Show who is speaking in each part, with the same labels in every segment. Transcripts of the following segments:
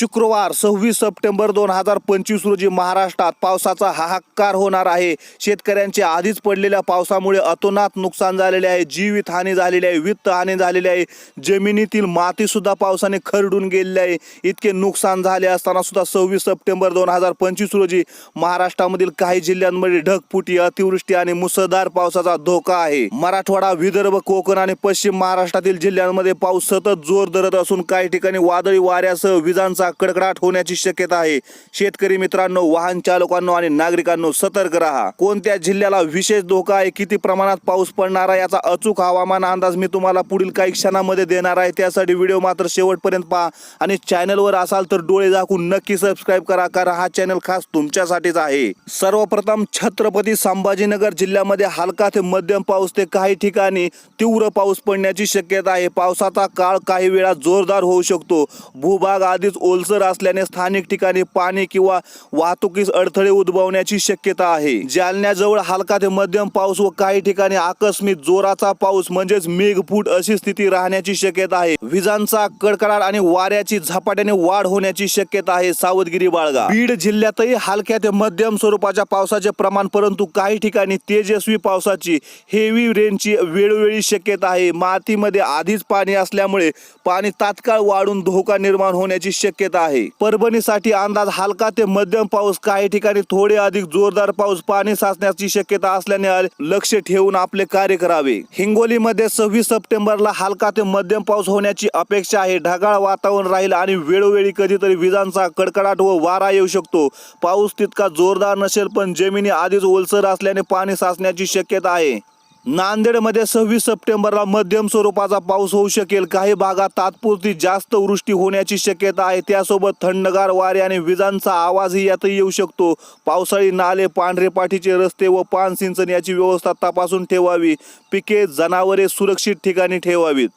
Speaker 1: शुक्रवार सव्वीस सप्टेंबर दोन हजार पंचवीस रोजी महाराष्ट्रात पावसाचा हाहाकार होणार आहे. शेतकऱ्यांचे आधीच पडलेल्या पावसामुळे अतोनात नुकसान झालेले आहे. जीवित हानी झालेली आहे वित्त हानी झालेली आहे. जमिनीतील मातीसुद्धा पावसाने खरडून गेलेली आहे. इतके नुकसान झाले असताना सुद्धा सव्वीस सप्टेंबर दोन हजार पंचवीस रोजी महाराष्ट्रामधील काही जिल्ह्यांमध्ये ढगफुटी अतिवृष्टी आणि मुसळधार पावसाचा धोका आहे. मराठवाडा विदर्भ कोकण आणि पश्चिम महाराष्ट्रातील जिल्ह्यांमध्ये पाऊस सतत जोर धरत असून काही ठिकाणी वादळी वाऱ्यासह विजांचा कडकडाट होण्याची शक्यता आहे. शेतकरी मित्रांनो वाहन चालकांनो आणि नागरिकांनो सतर्क राहा. कोणत्या जिल्ह्याला विशेष धोका आहे किती प्रमाणात पाऊस पडणार आहे याचा अचूक हवामान अंदाज मी तुम्हाला पुढील काही क्षणामध्ये देणार आहे. त्यासाठी व्हिडिओ मात्र शेवटपर्यंत पहा आणि चॅनलवर असाल तर डोळे झाकून नक्की सबस्क्राईब करा कारण हा चॅनल खास तुमच्यासाठीच आहे. सर्वप्रथम छत्रपती संभाजीनगर जिल्ह्यामध्ये हलका ते मध्यम पाऊस ते काही ठिकाणी तीव्र पाऊस पडण्याची शक्यता आहे. पावसाचा काळ काही वेळा जोरदार होऊ शकतो. भूभाग आधीच ओल ओलसर असल्याने स्थानिक ठिकाणी पाणी किंवा वाहतुकीस अडथळे उद्भवण्याची शक्यता आहे. जालन्याजवळ हलका ते मध्यम पाऊस व काही ठिकाणी आकस्मिक जोराचा पाऊस म्हणजेच मेघफूट अशी स्थिती राहण्याची शक्यता आहे. विजांचा कडकडाट आणि वाऱ्याची झपाट्याने वाढ होण्याची शक्यता आहे सावधगिरी बाळगा. बीड जिल्ह्यातही हलक्या ते मध्यम स्वरूपाच्या पावसाचे प्रमाण परंतु काही ठिकाणी तेजस्वी पावसाची हेवी रेनची वेळोवेळी शक्यता आहे. मातीमध्ये आधीच पाणी असल्यामुळे पाणी तात्काळ वाढून धोका निर्माण होण्याची शक्यता आहे. परभणीसाठी अंदाज हलका ते मध्यम पाऊस. काही ठिकाणी थोडे अधिक जोरदार पाऊस. पाणी साचण्याची शक्यता असल्याने लक्ष ठेवून आपले कार्य करावे. हिंगोलीमध्ये सव्वीस सप्टेंबरला हलका ते मध्यम पाऊस होण्याची अपेक्षा आहे. ढगाळ वातावरण राहील आणि वेळोवेळी कधीतरी विजांचा कडकडाट व वारा येऊ शकतो. पाऊस तितका जोरदार नसेल पण जमिनी आधीच ओलसर असल्याने पाणी साचण्याची शक्यता आहे. नांदेडमध्ये सव्वीस सप्टेंबरला मध्यम स्वरूपाचा पाऊस होऊ शकेल. काही भागात तात्पुरती जास्त वृष्टी होण्याची शक्यता आहे. त्यासोबत थंडगार वारे आणि विजांचा आवाजही यातही येऊ शकतो. पावसाळी नाले पांढरे पाठीचे रस्ते व पान सिंचन याची व्यवस्था तपासून ठेवावी. पिके जनावरे सुरक्षित ठिकाणी ठेवावीत.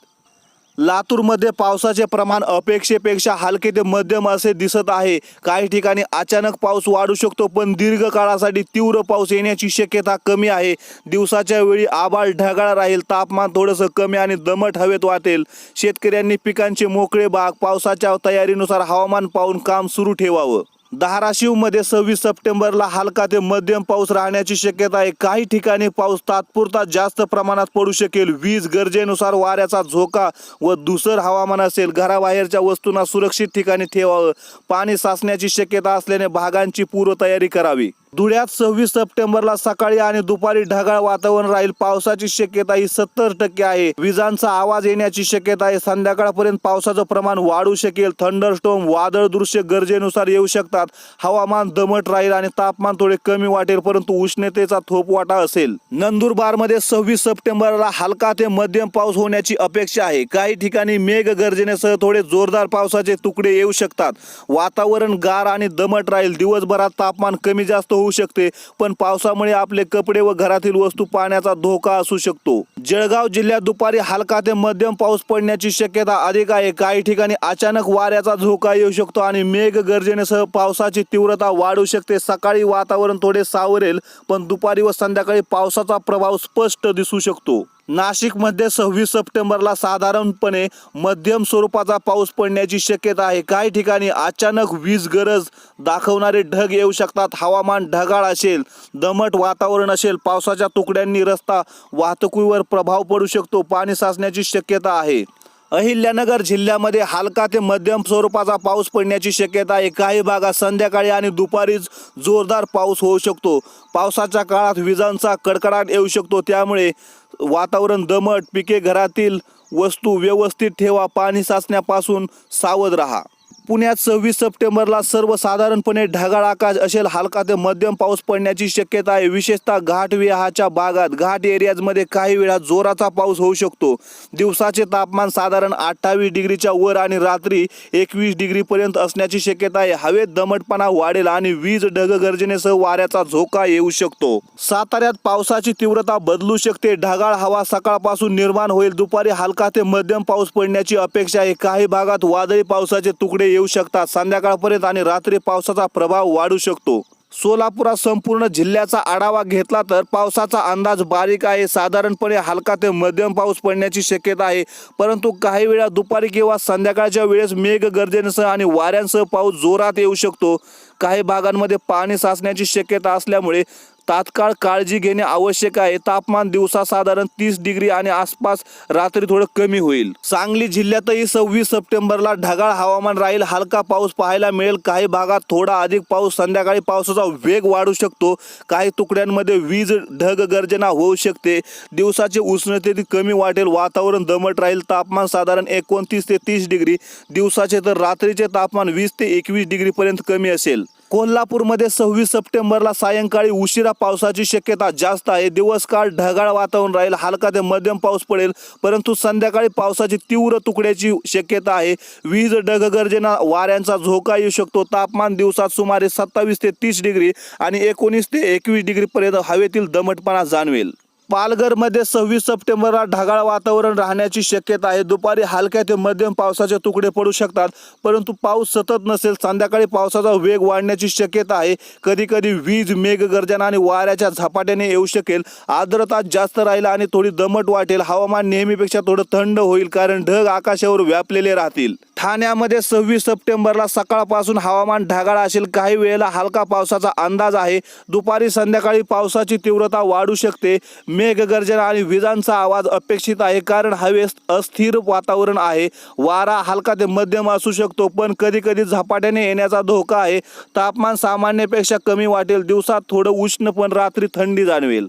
Speaker 1: लातूरमध्ये पावसाचे प्रमाण अपेक्षेपेक्षा हलके ते मध्यम असे दिसत आहे. काही ठिकाणी अचानक पाऊस वाढू शकतो पण दीर्घ काळासाठी तीव्र पाऊस येण्याची शक्यता कमी आहे. दिवसाच्या वेळी आभाळ ढगाळ राहील तापमान थोडंसं कमी आणि दमट हवेत वाटेल. शेतकऱ्यांनी पिकांचे मोकळे भाग पावसाच्या तयारीनुसार हवामान पाहून काम सुरू ठेवावं. धाराशिवमध्ये सव्वीस सप्टेंबरला हलका ते मध्यम पाऊस राहण्याची शक्यता आहे. काही ठिकाणी पाऊस तात्पुरता जास्त प्रमाणात पडू शकेल. वीज गरजेनुसार वाऱ्याचा झोका व दुसर हवामान असेल. घराबाहेरच्या वस्तूंना सुरक्षित ठिकाणी ठेवावं. पाणी साचण्याची शक्यता असल्याने भागांची पूर्वतयारी करावी. धुळ्यात सव्वीस सप्टेंबरला सकाळी आणि दुपारी ढगाळ वातावरण राहील. पावसाची शक्यता ही सत्तर टक्के आहे. विजांचा आवाज येण्याची शक्यता आहे. संध्याकाळपर्यंत पावसाचं प्रमाण वाढू शकेल. थंडरस्टोम वादळ दृश्य गरजेनुसार येऊ शकतात. हवामान दमट राहील आणि तापमान थोडे कमी वाटेल परंतु उष्णतेचा थोपवाटा असेल. नंदुरबारमध्ये सव्वीस सप्टेंबरला हलका ते मध्यम पाऊस होण्याची अपेक्षा आहे. काही ठिकाणी मेघ गर्जनेसह थोडे जोरदार पावसाचे तुकडे येऊ शकतात. वातावरण गार आणि दमट राहील. दिवसभरात तापमान कमी जास्त होऊ शकते पण पावसामुळे आपले कपडे व घरातील वस्तू पाण्याचा धोका असू शकतो. जळगाव जिल्ह्यात दुपारी हलका ते मध्यम पाऊस पडण्याची शक्यता अधिक आहे. काही ठिकाणी अचानक वाऱ्याचा धोका येऊ शकतो आणि मेघ गर्जनेसह पावसाची तीव्रता वाढू शकते. सकाळी वातावरण थोडे सावरेल पण दुपारी व संध्याकाळी पावसाचा प्रभाव स्पष्ट दिसू शकतो. नाशिकमध्ये सव्वीस सप्टेंबरला साधारणपणे मध्यम स्वरूपाचा पाऊस पडण्याची शक्यता आहे. काही ठिकाणी अचानक वीज गरज दाखवणारे ढग येऊ शकतात. हवामान ढगाळ असेल दमट वातावरण असेल पावसाच्या तुकड्यांनी रस्ता वाहतुकीवर प्रभाव पडू शकतो पाणी साचण्याची शक्यता आहे. अहिल्यानगर जिल्ह्यामध्ये हलका ते मध्यम स्वरूपाचा पाऊस पडण्याची शक्यता आहे. काही भागात संध्याकाळी आणि दुपारीच जोरदार पाऊस होऊ शकतो. पावसाच्या काळात विजांचा कडकडाट येऊ शकतो. त्यामुळे वातावरण दमट पिके घरातील वस्तू व्यवस्थित ठेवा पाणी साचण्यापासून सावध राहा. पुण्यात सव्वीस सप्टेंबरला सर्वसाधारणपणे ढगाळ आकाश असेल. हलका ते मध्यम पाऊस पडण्याची शक्यता आहे. विशेषतः घाट विहाच्या भागात घाट एरियाजमध्ये काही वेळा जोराचा पाऊस होऊ शकतो. दिवसाचे तापमान साधारण अठ्ठावीस डिग्रीच्या वर आणि रात्री एकवीस डिग्रीपर्यंत असण्याची शक्यता आहे. हवेत दमटपणा वाढेल आणि वीज ढग गर्जनेसह वाऱ्याचा झोका येऊ शकतो. साताऱ्यात पावसाची तीव्रता बदलू शकते. ढगाळ हवा सकाळपासून निर्माण होईल. दुपारी हलका ते मध्यम पाऊस पडण्याची अपेक्षा आहे. काही भागात वादळी पावसाचे तुकडे येऊ शकतात. संध्याकाळपर्यंत आणि रात्री पावसाचा प्रभाव वाढू शकतो. सोलापुरात संपूर्ण जिल्ह्याचा आढावा घेतला तर पावसाचा अंदाज बारीक आहे. साधारणपणे हलका ते मध्यम पाऊस पडण्याची शक्यता आहे. परंतु काही वेळा दुपारी किंवा संध्याकाळच्या वेळेस मेघ गर्जनेसह आणि वाऱ्यांसह पाऊस जोरात येऊ शकतो. काही भागांमध्ये पाणी साचण्याची शक्यता असल्यामुळे तात्काळ काळजी घेणे आवश्यक आहे. तापमान दिवसा साधारण तीस डिग्री आणि आसपास रात्री थोडं कमी होईल. सांगली जिल्ह्यातही सव्वीस सप्टेंबरला ढगाळ हवामान राहील. हलका पाऊस पाहायला मिळेल. काही भागात थोडा अधिक पाऊस संध्याकाळी पावसाचा वेग वाढू शकतो. काही तुकड्यांमध्ये वीज ढग गर्जना होऊ शकते. दिवसाचे उष्णतेत कमी वाटेल. वातावरण दमट राहील. तापमान साधारण एकोणतीस ते तीस डिग्री. दिवसाचे तर रात्रीचे तापमान वीस ते एकवीस डिग्रीपर्यंत कमी असेल. कोल्हापूरमध्ये सव्वीस सप्टेंबरला सायंकाळी उशिरा पावसाची शक्यता जास्त आहे. दिवसकाळ ढगाळ वातावरण राहील हलका ते मध्यम पाऊस पडेल परंतु संध्याकाळी पावसाची तीव्र तुकड्याची शक्यता आहे. वीज ढगगर्जना वाऱ्यांचा झोका येऊ शकतो. तापमान दिवसात सुमारे सत्तावीस ते तीस डिग्री आणि एकोणीस ते एकवीस डिग्रीपर्यंत हवेतील दमटपणा जाणवेल. पालघरमध्ये सव्वीस सप्टेंबरला ढगाळ वातावरण राहण्याची शक्यता आहे. दुपारी हलक्या ते मध्यम पावसाचे तुकडे पडू शकतात परंतु पाऊस सतत नसेल संध्याकाळी पावसाचा वेग वाढण्याची शक्यता आहे. कधी कधी वीज मेघगर्जना आणि वाऱ्याच्या झपाट्याने येऊ शकेल. आर्द्रता जास्त राहील आणि थोडी दमट वाटेल. हवामान नेहमीपेक्षा थोडं थंड होईल कारण ढग आकाशावर व्यापलेले राहतील. ठाण्यामध्ये सव्वीस सप्टेंबरला सकाळपासून हवामान ढगाळ असेल. काही वेळेला हलका पावसाचा अंदाज आहे. दुपारी संध्याकाळी पावसाची तीव्रता वाढू शकते. मेघगर्जना आणि विजांचा आवाज अपेक्षित आहे कारण हवेत अस्थिर वातावरण आहे. वारा हलका ते मध्यम असू शकतो पण कधी कधी झपाट्याने येण्याचा धोका आहे. तापमान सामान्यपेक्षा कमी वाटेल. दिवसात थोडं उष्ण पण रात्री थंडी जाणवेल.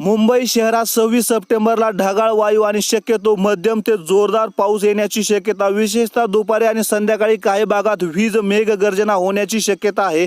Speaker 1: मुंबई शहरात सव्वीस सप्टेंबरला ढगाळ वायू आणि शक्यतो मध्यम ते जोरदार पाऊस येण्याची शक्यता. विशेषतः दुपारी आणि संध्याकाळी काही भागात वीज मेघगर्जना होण्याची शक्यता आहे.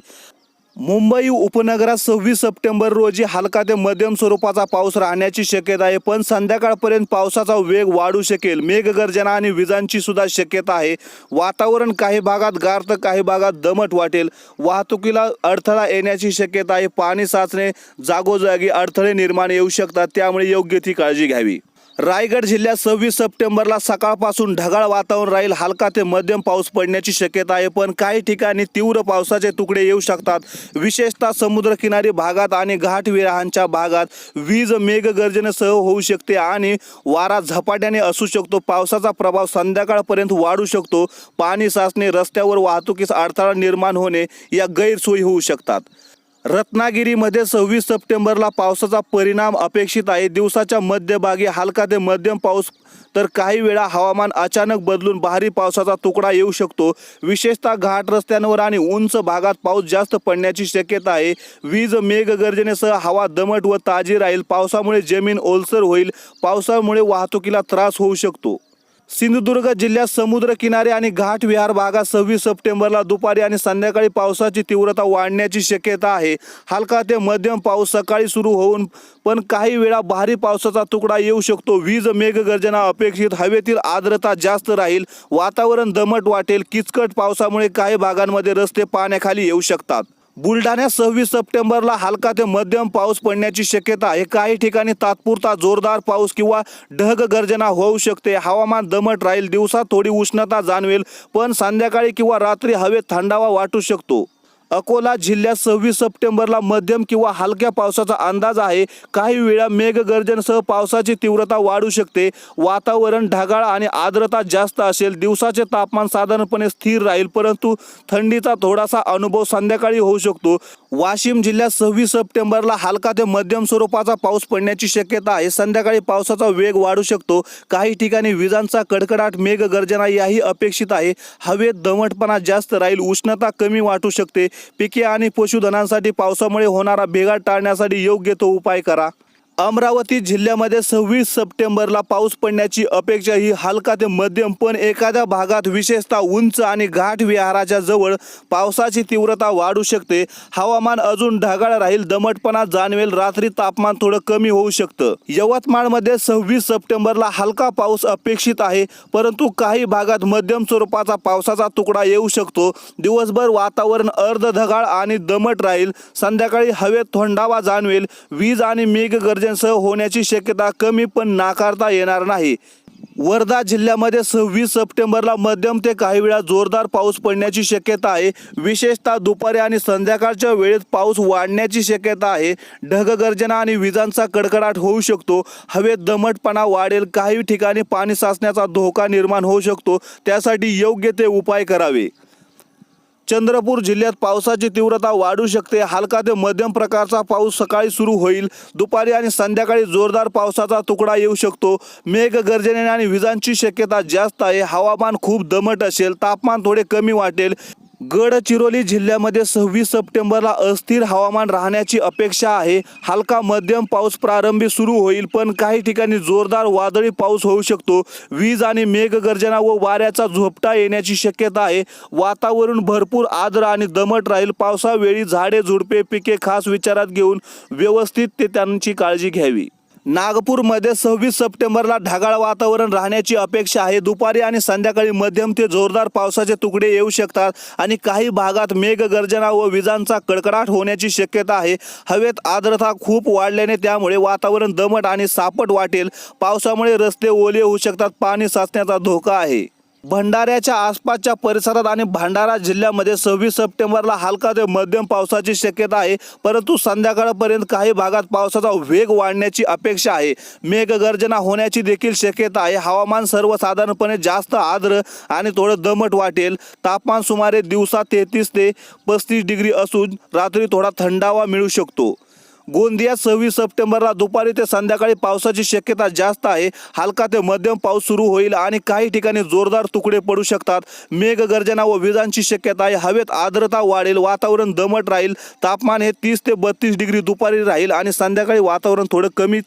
Speaker 1: मुंबई उपनगरात सव्वीस सप्टेंबर रोजी हलका ते मध्यम स्वरूपाचा पाऊस राहण्याची शक्यता आहे पण संध्याकाळपर्यंत पावसाचा वेग वाढू शकेल. मेघगर्जना आणि विजांची सुद्धा शक्यता आहे. वातावरण काही भागात गार तर काही भागात दमट वाटेल. वाहतुकीला अडथळा येण्याची शक्यता आहे. पाणी साचणे जागोजागी अडथळे निर्माण येऊ शकतात. त्यामुळे योग्य ती काळजी घ्यावी. रायगड जिल्ह्यात सव्वीस सप्टेंबरला सकाळपासून ढगाळ वातावरण राहील. हलका ते मध्यम पाऊस पडण्याची शक्यता आहे पण काही ठिकाणी तीव्र पावसाचे तुकडे येऊ शकतात. विशेषतः समुद्रकिनारी भागात आणि घाटविराहांच्या भागात वीज मेघगर्जनेसह होऊ शकते आणि वारा झपाट्याने असू शकतो. पावसाचा प्रभाव संध्याकाळपर्यंत वाढू शकतो. पाणी साचणे रस्त्यावर वाहतुकीस अडथळा निर्माण होणे या गैरसोयी होऊ शकतात. रत्नागिरीमध्ये सव्वीस सप्टेंबरला पावसाचा परिणाम अपेक्षित आहे. दिवसाच्या मध्यभागी हलका ते मध्यम पाऊस तर काही वेळा हवामान अचानक बदलून भारी पावसाचा तुकडा येऊ शकतो. विशेषतः घाट रस्त्यांवर आणि उंच भागात पाऊस जास्त पडण्याची शक्यता आहे. वीज मेघगर्जनेसह हवा दमट व ताजी राहील. पावसामुळे जमीन ओलसर होईल. पावसामुळे वाहतुकीला त्रास होऊ शकतो. सिंधुदुर्ग जिल्ह्यात समुद्र किनारे आणि घाट विहार भागात सव्वीस सप्टेंबरला दुपारी आणि संध्याकाळी पावसाची तीव्रता वाढण्याची शक्यता आहे. हलका ते मध्यम पाऊस सकाळी सुरू होऊन पण काही वेळा भारी पावसाचा तुकडा येऊ शकतो. वीज मेघगर्जना अपेक्षित हवेतील आर्द्रता जास्त राहील वातावरण दमट वाटेल किचकट पावसामुळे काही भागांमध्ये रस्ते पाण्याखाली येऊ शकतात. बुलढाण्यात सव्वीस सप्टेंबरला हलका ते मध्यम पाऊस पडण्याची शक्यता आहे. काही ठिकाणी तात्पुरता जोरदार पाऊस किंवा ढग गर्जना होऊ शकते. हवामान दमट राहील दिवसात थोडी उष्णता जाणवेल पण संध्याकाळी किंवा रात्री हवेत थंडावा वाटू शकतो. अकोला जिल्ह्यात सव्वीस सप्टेंबरला मध्यम किंवा हलक्या पावसाचा अंदाज आहे. काही वेळा मेघगर्जनसह पावसाची तीव्रता वाढू शकते. वातावरण ढगाळ आणि आर्द्रता जास्त असेल दिवसाचे तापमान साधारणपणे स्थिर राहील परंतु थंडीचा थोडासा अनुभव संध्याकाळी होऊ शकतो. वाशिम जिल्ह्यात सव्वीस सप्टेंबरला हलका ते मध्यम स्वरूपाचा पाऊस पडण्याची शक्यता आहे. संध्याकाळी पावसाचा वेग वाढू शकतो. काही ठिकाणी विजांचा कडकडाट मेघगर्जना याही अपेक्षित आहे. हवेत दमटपणा जास्त राहील उष्णता कमी वाटू शकते. पिके आणि पशुधनांसाठी पावसामुळे होणारा बिघाड टाळण्यासाठी योग्य तो उपाय करा. अमरावती जिल्ह्यामध्ये सव्वीस सप्टेंबरला पाऊस पडण्याची अपेक्षा ही हलका ते मध्यम पण एखाद्या भागात विशेषतः उंच आणि घाट विहाराच्या जवळ पावसाची तीव्रता वाढू शकते. हवामान अजून ढगाळ राहील दमटपणा जाणवेल रात्री तापमान थोडं कमी होऊ शकतं. यवतमाळमध्ये सव्वीस सप्टेंबरला हलका पाऊस अपेक्षित आहे परंतु काही भागात मध्यम स्वरूपाचा पावसाचा तुकडा येऊ शकतो. दिवसभर वातावरण अर्ध ढगाळ आणि दमट राहील. संध्याकाळी हवेत थंडावा जाणवेल. वीज आणि मेघ गर्जनसह होण्याची शक्यता कमी पण नाकारता येणार नाही. वर्धा जिल्ह्यामध्ये सव्वीस सप्टेंबरला मध्यम ते काही वेळा जोरदार पाऊस पडण्याची शक्यता आहे. विशेषतः दुपारी आणि संध्याकाळच्या वेळेत पाऊस वाढण्याची शक्यता आहे. ढगगर्जना आणि विजांचा कडकडाट होऊ शकतो. हवेत दमटपणा वाढेल. काही ठिकाणी पाणी साचण्याचा धोका निर्माण होऊ शकतो. त्यासाठी योग्य ते उपाय करावे. चंद्रपूर जिल्ह्यात पावसाची तीव्रता वाढू शकते. हलका ते मध्यम प्रकारचा पाऊस सकाळी सुरू होईल. दुपारी आणि संध्याकाळी जोरदार पावसाचा तुकडा येऊ शकतो. मेघ गर्जने आणि विजांची शक्यता जास्त आहे. हवामान खूप दमट असेल. तापमान थोडे कमी वाटेल. गडचिरोली जिल्ह्यामध्ये सव्वीस सप्टेंबरला अस्थिर हवामान राहण्याची अपेक्षा आहे. हलका मध्यम पाऊस प्रारंभी सुरू होईल पण काही ठिकाणी जोरदार वादळी पाऊस होऊ शकतो. वीज आणि मेघगर्जना व वाऱ्याचा झोपटा येण्याची शक्यता आहे. वातावरण भरपूर आर्द्र आणि दमट राहील. पावसावेळी झाडे झुडपे पिके खास विचारात घेऊन व्यवस्थित ते त्यांची काळजी घ्यावी. नागपूरमध्ये सव्वीस सप्टेंबरला ढगाळ वातावरण राहण्याची अपेक्षा आहे. दुपारी आणि संध्याकाळी मध्यम ते जोरदार पावसाचे तुकडे येऊ शकतात आणि काही भागात मेघगर्जना व विजांचा कडकडाट होण्याची शक्यता आहे. हवेत आर्द्रता खूप वाढल्याने त्यामुळे वातावरण दमट आणि सापट वाटेल. पावसामुळे रस्ते ओले होऊ शकतात. पाणी साचण्याचा धोका आहे. भंडाऱ्याच्या आसपासच्या परिसरात आणि भंडारा जिल्ह्यामध्ये सव्वीस सप्टेंबरला हलका ते मध्यम पावसाची शक्यता आहे. परंतु संध्याकाळपर्यंत काही भागात पावसाचा वेग वाढण्याची अपेक्षा आहे. मेघगर्जना होण्याची देखील शक्यता आहे. हवामान सर्वसाधारणपणे जास्त आर्द्र आणि थोडं दमट वाटेल. तापमान सुमारे दिवसा तेहतीस ते पस्तीस डिग्री असून रात्री थोडा थंडावा मिळू शकतो. गोंदियात सव्वीस सप्टेंबरला दुपारी ते संध्याकाळी पावसाची शक्यता जास्त आहे. हलका ते मध्यम पाऊस सुरू होईल आणि काही ठिकाणी जोरदार तुकडे पडू शकतात. मेघगर्जना व विजांची शक्यता आहे. हवेत आर्द्रता वाढेल वातावरण दमट राहील. तापमान हे तीस ते बत्तीस डिग्री दुपारी राहील आणि संध्याकाळी वातावरण थोडं कमी